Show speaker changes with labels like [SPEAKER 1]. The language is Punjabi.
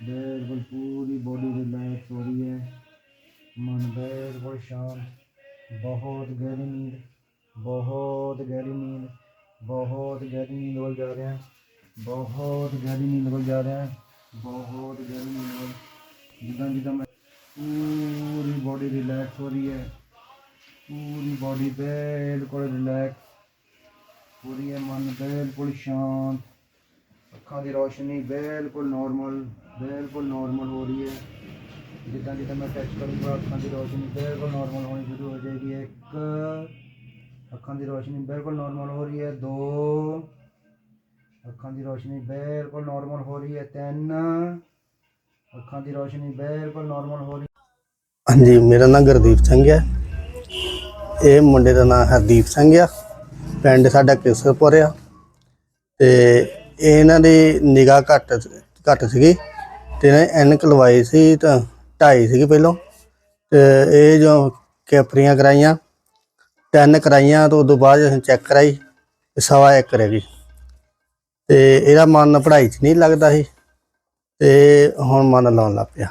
[SPEAKER 1] ਬਿਲਕੁਲ ਪੂਰੀ ਬੋਡੀ ਰਿਲੈਕਸ ਹੋ ਰਹੀ ਹੈ। ਮਨ ਬਿਲਕੁਲ ਸ਼ਾਂਤ, ਬਹੁਤ ਗਹਿਰੀ ਨੀਂਦ, ਬਹੁਤ ਗਹਿਰੀ ਨੀਂਦ, ਬਹੁਤ ਗਹਿਰੀ ਨੀਂਦ ਵੱਲ ਜਾ ਰਿਹਾ। ਬਹੁਤ ਗਹਿਰੀ ਨੀਂਦ ਵੱਲ ਜਾ ਰਿਹਾ, ਬਹੁਤ ਗਹਿਰੀ ਨੀਂਦ ਵੱਲ। ਜਿੱਦਾਂ ਜਿੱਦਾਂ ਮੈਂ ਪੂਰੀ ਬੋਡੀ ਰਿਲੈਕਸ ਹੋ ਰਹੀ ਹੈ, ਪੂਰੀ ਬੋਡੀ ਬਿਲਕੁਲ ਰਿਲੈਕਸ ਹੋ ਰਹੀ ਹੈ। ਮਨ ਬਿਲਕੁਲ ਸ਼ਾਂਤ, ਅੱਖਾਂ ਦੀ ਰੋਸ਼ਨੀ ਬਿਲਕੁਲ ਨਾਰਮਲ ਬਿਲਕੁਲ ਨਾਰਮਲ ਹੋ ਰਹੀ ਹੈ। ਜਿੱਦਾਂ ਜਿੱਦਾਂ ਮੈਂ ਟੱਚ ਕਰੂੰਗਾ, ਅੱਖਾਂ ਦੀ ਰੋਸ਼ਨੀ ਬਿਲਕੁਲ ਨਾਰਮਲ ਹੋਣੀ ਸ਼ੁਰੂ ਹੋ ਜਾਏਗੀ। ਇੱਕ, ਅੱਖਾਂ ਦੀ ਰੋਸ਼ਨੀ ਬਿਲਕੁਲ ਨਾਰਮਲ ਹੋ ਰਹੀ ਹੈ। ਦੋ, ਅੱਖਾਂ ਦੀ ਰੋਸ਼ਨੀ ਬਿਲਕੁਲ ਨਾਰਮਲ ਹੋ ਰਹੀ ਹੈ। ਤਿੰਨ, ਅੱਖਾਂ ਦੀ ਰੋਸ਼ਨੀ ਬਿਲਕੁਲ ਨਾਰਮਲ ਹੋ ਰਹੀ
[SPEAKER 2] ਹਾਂਜੀ, ਮੇਰਾ ਨਾਮ ਗੁਰਦੀਪ ਸਿੰਘ ਹੈ। ਇਹ ਮੁੰਡੇ ਦਾ ਨਾਮ ਹਰਦੀਪ ਸਿੰਘ ਆ। ਪਿੰਡ ਸਾਡਾ ਕਿਸਰਪੁਰ ਆ। ਤੇ ਇਹਨਾਂ ਦੀ ਨਿਗਾਹ ਘੱਟ ਘੱਟ ਸੀਗੀ। ਤੇ ਇਹਨਾਂ ਐਨਕ ਲਵਾਈ ਸੀ ਤਾਂ ਢਾਈ ਸੀਗੀ ਪਹਿਲਾਂ। ਤੇ ਇਹ ਜੋ ਕੈਪਰੀਆਂ ਕਰਾਈਆਂ, ਤਿੰਨ ਕਰਾਈਆਂ ਤੋਂ ਉਦੋਂ ਬਾਅਦ ਅਸੀਂ ਚੈੱਕ ਕਰਾਈ ਤੇ ਸਵਾ ਇੱਕ ਰਹਿ ਗਈ। ਤੇ ਇਹਦਾ ਮਨ ਪੜ੍ਹਾਈ 'ਚ ਨਹੀਂ ਲੱਗਦਾ ਸੀ ਤੇ ਹੁਣ ਮਨ ਲਾਉਣ ਲੱਗ ਪਿਆ।